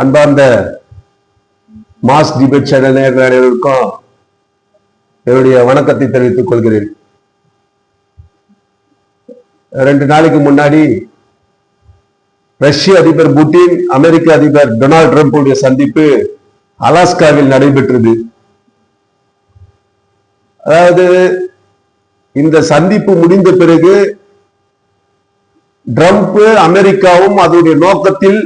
அன்பார்ந்த mass debate channel நேயர்கள் அனைவருக்கும் என்னுடைய வணக்கத்தை தெரிவித்துக் கொள்கிறேன். ரெண்டு நாளைக்கு முன்னாடி ரஷ்ய அதிபர் புட்டின் அமெரிக்க அதிபர் டொனால்ட் ட்ரம்புடைய சந்திப்பு அலாஸ்காவில் நடைபெற்றது. அதாவது இந்த சந்திப்பு முடிந்த பிறகு ட்ரம்ப் அமெரிக்காவும் அதனுடைய நோக்கத்தில்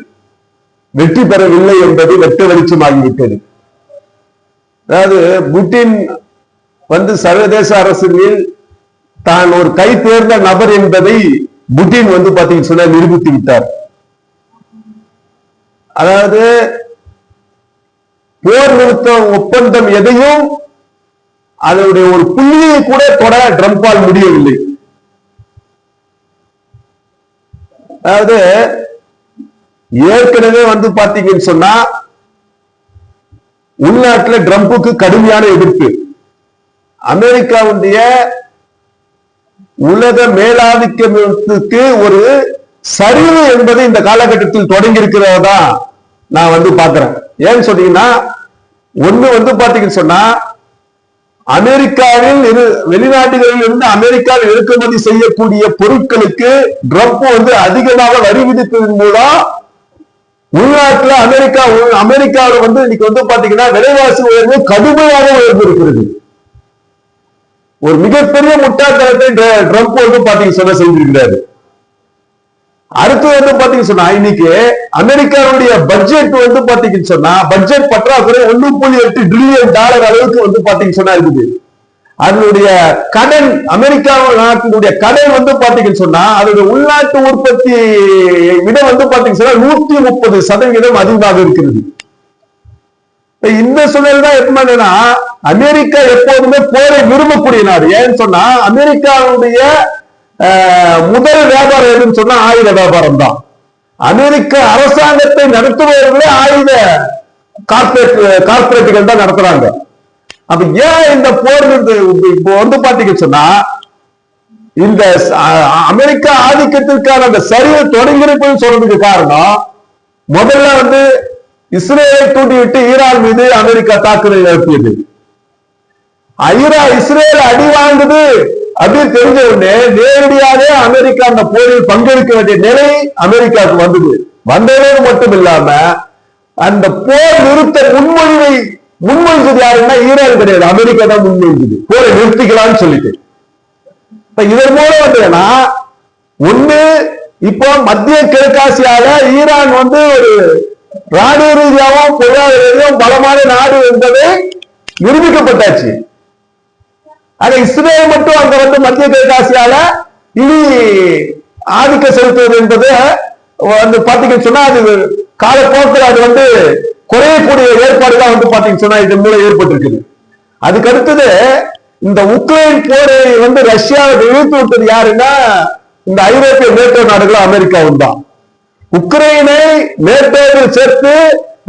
வெற்றி பெறவில்லை என்பது வெட்ட வெளிச்சமாகிவிட்டது. அதாவது புட்டின் வந்து சர்வதேச அரசியலில் தான் ஒரு கை தேர்ந்த நபர் என்பதை புட்டின் வந்து பாத்தீங்கன்னு சொன்னா நிரூபித்து விட்டார். அதாவது போர் நிறுத்த ஒப்பந்தம் எதையும் அதனுடைய ஒரு புள்ளியை கூட தொட ட்ரம்பால் முடியவில்லை. அதாவது ஏற்கனவே வந்து பாத்தீங்கன்னு சொன்னா உள்நாட்டுல ட்ரம்புக்கு கடுமையான எதிர்ப்பு. அமெரிக்காவுடைய உலக மேலாதிக்கத்துக்கு ஒரு சரிவு என்பது இந்த காலகட்டத்தில் தொடங்கி இருக்கிறதா நான் வந்து பாக்குறேன் ஏன்னு சொன்னீங்கன்னா ஒண்ணு வந்து பாத்தீங்கன்னு சொன்னா அமெரிக்காவில் இரு வெளிநாடுகளில் இருந்து அமெரிக்காவில் இறக்குமதி செய்யக்கூடிய பொருட்களுக்கு ட்ரம்ப் வந்து அதிகமாக வரி விதிப்பதன் மூலம் உள்நாட்டுல அமெரிக்கா அமெரிக்காவில் வந்து இன்னைக்கு வந்து பாத்தீங்கன்னா விலைவாசி உயர்வு கடுமையாக உயர்ந்து இருக்கிறது ஒரு மிகப்பெரிய முட்டாள்தனத்தை ட்ரம்ப் வந்து பாத்தீங்க சொன்ன செஞ்சிருக்கிறாரு அடுத்து வந்து பாத்தீங்க சொன்னா இன்னைக்கு அமெரிக்காவுடைய பட்ஜெட் வந்து பாத்தீங்கன்னு சொன்னா பட்ஜெட் பற்றாக்குறை ஒண்ணு புள்ளி எட்டு ட்ரில்லியன் டாலர் அளவுக்கு வந்து பாத்தீங்கன்னு சொன்னா இருக்குது. அதனுடைய கடன் அமெரிக்கா நாட்டினுடைய கடன் வந்து பாத்தீங்கன்னு சொன்னா அதனுடைய உள்நாட்டு உற்பத்தி விட வந்து பாத்தீங்கன்னு சொன்னா நூத்தி முப்பது சதவீதம் அதிகமாக இருக்கிறது. இந்த சூழல் தான் எப்படின்னா அமெரிக்கா எப்போதுமே போரை விரும்பக்கூடிய நாடு. ஏன்னு சொன்னா அமெரிக்காவுடைய முதல் வியாபாரம் எதுன்னு சொன்னா ஆயுத வியாபாரம் தான். அமெரிக்க அரசாங்கத்தை நடத்துபவர்களே ஆயுத கார்பரேட் கார்பரேட்டுகள் தான் நடத்துறாங்க. அப்ப ஏன் இந்த போர் இப்போ வந்து பாத்தீங்கன்னு சொன்னா இந்த ச- அமெரிக்கா ஆதிக்கத்திற்கான அந்த சரிவு தொடங்கியிருப்பதுன்னு சொல்றதுக்கு காரணம் முதல்ல வந்து இஸ்ரேலை தூண்டிவிட்டு ஈரான் மீது அமெரிக்கா தாக்குதல் நடத்தியது. ஐரா இஸ்ரேல் அடி வாங்குது அப்படின்னு தெரிஞ்ச உடனே நேரடியாக அமெரிக்கா அந்த போரில் பங்கெடுக்க வேண்டிய நிலை அமெரிக்காவுக்கு வந்தது. வந்ததோடு மட்டும் இல்லாம அந்த போர் நிறுத்த முன்மொழிவை முன்மொழிஞ்சது யாருன்னா ஈரான் கிடையாது. அமெரிக்கா தான் முன்மொழிஞ்சது போரை நிறுத்திக்கலாம்னு சொல்லிட்டு. இப்ப இதன் மூலம் வந்ததுன்னா ஒண்ணு இப்போ மத்திய கிழக்காசியால ஈரான் வந்து ஒரு ராணுவ ரீதியாகவும் பொருளாதார ரீதியாகவும் பலமான நாடு என்பது நிரூபிக்கப்பட்டாச்சு. ஆனா இஸ்ரேல் மட்டும் அங்க வந்து மத்திய கிழக்காசியால இனி ஆதிக்க செலுத்துவது என்பது வந்து பாத்தீங்கன்னு சொன்னா அது காலப்போக்கில் அது வந்து குறையக்கூடிய ஏற்பாடுதான் வந்து பாத்தீங்கன்னு சொன்னா இதன் மூலம் ஏற்பட்டிருக்குது. அதுக்கு அடுத்தது இந்த உக்ரைன் போரை வந்து ரஷ்யாவை இழுத்து விட்டது யாருன்னா இந்த ஐரோப்பிய நேட்டோ நாடுகளும் அமெரிக்காவும் தான். உக்ரைனை நேட்டோவில் சேர்த்து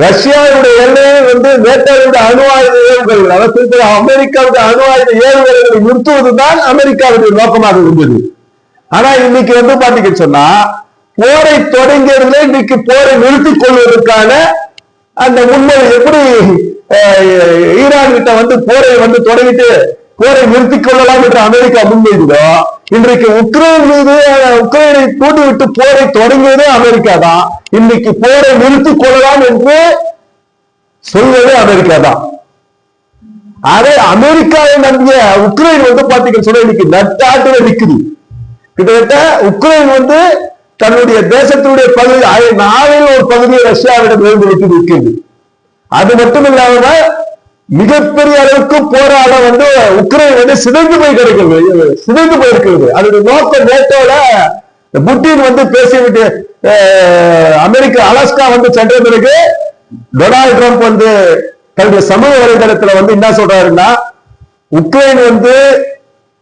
ரஷ்யாவுடைய எல்லையை வந்து நேட்டோவுடைய அணு ஆயுத ஏவுகள் அதாவது அமெரிக்காவுடைய அணு ஆயுத ஏவுகணைகளை நிறுத்துவதுதான் அமெரிக்காவுடைய நோக்கமாக இருந்தது. ஆனா இன்னைக்கு வந்து பாத்தீங்கன்னு சொன்னா போரை தொடங்கியதுல இன்னைக்கு போரை நிறுத்திக் கொள்வதற்கான அந்த முன்னோடி எப்படி அஹ், ஈரான் கிட்ட வந்து போரை வந்து தொடங்கிட்டு போரை நிறுத்திக் கொள்ளலாம் என்று அமெரிக்கா முன்வைந்ததோ இன்றைக்கு உக்ரைன் மீது உக்ரைனை தூண்டிவிட்டு போரை தொடங்கியதே அமெரிக்கா தான். இன்னைக்கு போரை நிறுத்திக் கொள்ளலாம் என்று சொல்வதே அமெரிக்கா தான். அதே அமெரிக்காவை நம்பிய உக்ரைன் வந்து பாத்தீங்கன்னு சொன்னா இன்னைக்கு நட்டாட்டுல நிக்குது. கிட்டத்தட்ட உக்ரைன் வந்து தன்னுடைய தேசத்தினுடைய பகுதி நாளில் ஒரு பகுதியை ரஷ்யாவிடம் இருந்து விட்டு நிற்கிறது அது மட்டும் இல்லாம மிகப்பெரிய அளவுக்கு போராட வந்து உக்ரைன் வந்து சிதைந்து போய் கிடக்கிறது. சிதைந்து போயிருக்கிறது அதனுடைய நோக்க நேட்டோல புட்டின் வந்து பேசிவிட்டு அமெரிக்கா அலாஸ்கா வந்து சென்ற பிறகு டொனால்டு ட்ரம்ப் வந்து தன்னுடைய சமூக வலைதளத்துல வந்து என்ன சொல்றாருன்னா உக்ரைன் வந்து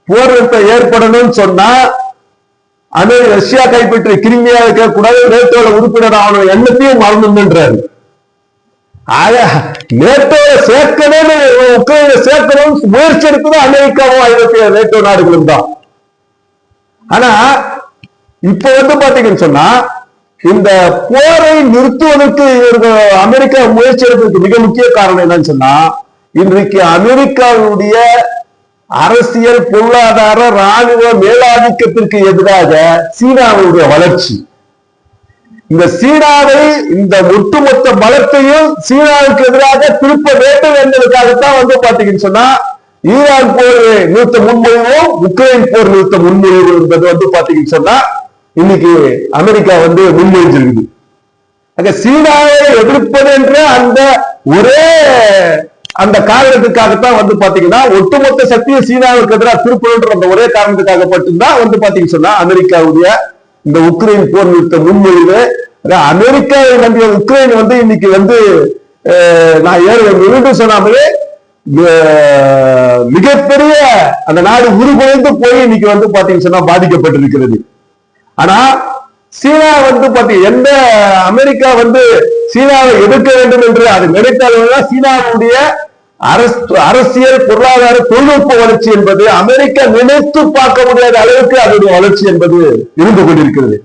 போர் நிறுத்தம் ஏற்படணும்னு சொன்னா அமெரிக்க ரஷ்யா கைப்பற்றி கிருமியா இருக்கக்கூடாது நேட்டோட உறுப்பினர் ஆகணும் எண்ணத்தையும் மறந்துன்றாரு ஆக நேட்டோட சேர்க்கவே உக்ரைனை சேர்க்கணும் முயற்சி எடுத்தது அமெரிக்காவும் ஐரோப்பிய நேட்டோ நாடுகளும் தான். ஆனா இப்ப வந்து பாத்தீங்கன்னு சொன்னா இந்த போரை நிறுத்துவதற்கு இவர்கள் அமெரிக்கா முயற்சி எடுப்பதற்கு மிக முக்கிய காரணம் என்னன்னு சொன்னா இன்றைக்கு அமெரிக்காவுடைய அரசியல் பொருளாதார ராணுவ மேலாதிக்கத்திற்கு எதிராக சீனாவுடைய வளர்ச்சி. இந்த சீனாவை இந்த ஒட்டுமொத்த பலத்தையும் சீனாவுக்கு எதிராக திருப்ப வேண்டும் என்பதற்காகத்தான் வந்து பாத்தீங்கன்னு சொன்னா ஈரான் போர் நிறுத்த முன்மொழிவும் உக்ரைன் போர் நிறுத்த முன்மொழிவு என்பது வந்து பாத்தீங்கன்னு சொன்னா இன்னைக்கு அமெரிக்கா வந்து முன்மொழிஞ்சிருக்குது. அங்க சீனாவை எதிர்ப்பது என்ற அந்த ஒரே அந்த காரணத்துக்காகத்தான் வந்து பாத்தீங்கன்னா ஒட்டுமொத்த சக்தியை சீனாவுக்கு எதிராக திருப்பணுன்ற அந்த ஒரே காரணத்துக்காக மட்டும்தான் வந்து பாத்தீங்கன்னு சொன்னா அமெரிக்காவுடைய இந்த உக்ரைன் போர் நிறுத்த முன்மொழிவு அதான் அமெரிக்காவை நம்பிய உக்ரைன் வந்து இன்னைக்கு வந்து நான் ஏறு மீண்டும் சொன்னாமலே மிகப்பெரிய அந்த நாடு உருகுலைந்து போய் இன்னைக்கு வந்து பாத்தீங்கன்னு சொன்னா பாதிக்கப்பட்டிருக்கிறது. ஆனா சீனா வந்து பாத்தீங்க எந்த அமெரிக்கா வந்து சீனாவை எதிர்க்க வேண்டும் என்று அது நினைத்தாலும் சீனாவுடைய அரசியல் பொருளாதார தொழில்நுட்ப வளர்ச்சி என்பது அமெரிக்கா நினைத்து பார்க்க முடியாத அளவுக்கு அதனுடைய வளர்ச்சி என்பது இருந்து கொண்டிருக்கிறது.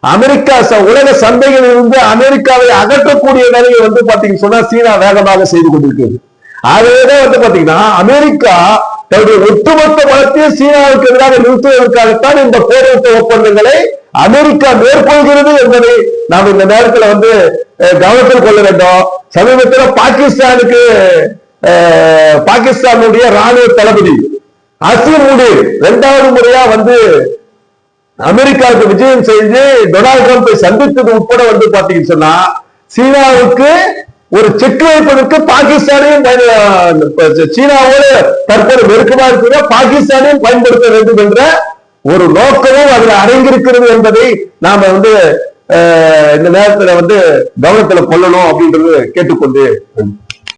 அமெரிக்கா ச- உலக சந்தைகளில் இருந்து அமெரிக்காவை அகற்றக்கூடிய நிலையை வந்து பாத்தீங்கன்னு சொன்னா சீனா வேகமாக செய்து கொண்டிருக்கிறது. அதேதான் வந்து பாத்தீங்கன்னா அமெரிக்கா தன்னுடைய ஒட்டுமொத்த பலத்தையும் சீனாவுக்கு எதிராக நிறுத்துவதற்காகத்தான் இந்த போர்நிறுத்த ஒப்பந்தங்களை அமெரிக்கா மேற்கொள்கிறது என்பதை நாம் இந்த நேரத்தில் வந்து கவனத்தில் கொள்ள வேண்டும். சமீபத்தில் பாகிஸ்தானுக்கு பாகிஸ்தானுடைய ராணுவ தளபதி அசீம் முனீர் இரண்டாவது முறையா வந்து அமெரிக்காவுக்கு விஜயம் செஞ்சு டொனால்ட் ட்ரம்ப்பை சந்தித்தது உட்பட வந்து பாத்தீங்கன்னு சொன்னா சீனாவுக்கு ஒரு செக் வைப்பதற்கு பாகிஸ்தானையும் சீனாவோடு தற்போது நெருக்கமா இருக்கிற பாகிஸ்தானையும் பயன்படுத்த வேண்டும் என்ற ஒரு நோக்கமும் அதுல அடங்கியிருக்கிறது என்பதை நாம வந்து இந்த நேரத்துல வந்து கவனத்துல கொள்ளணும் அப்படின்றது கேட்டுக்கொண்டு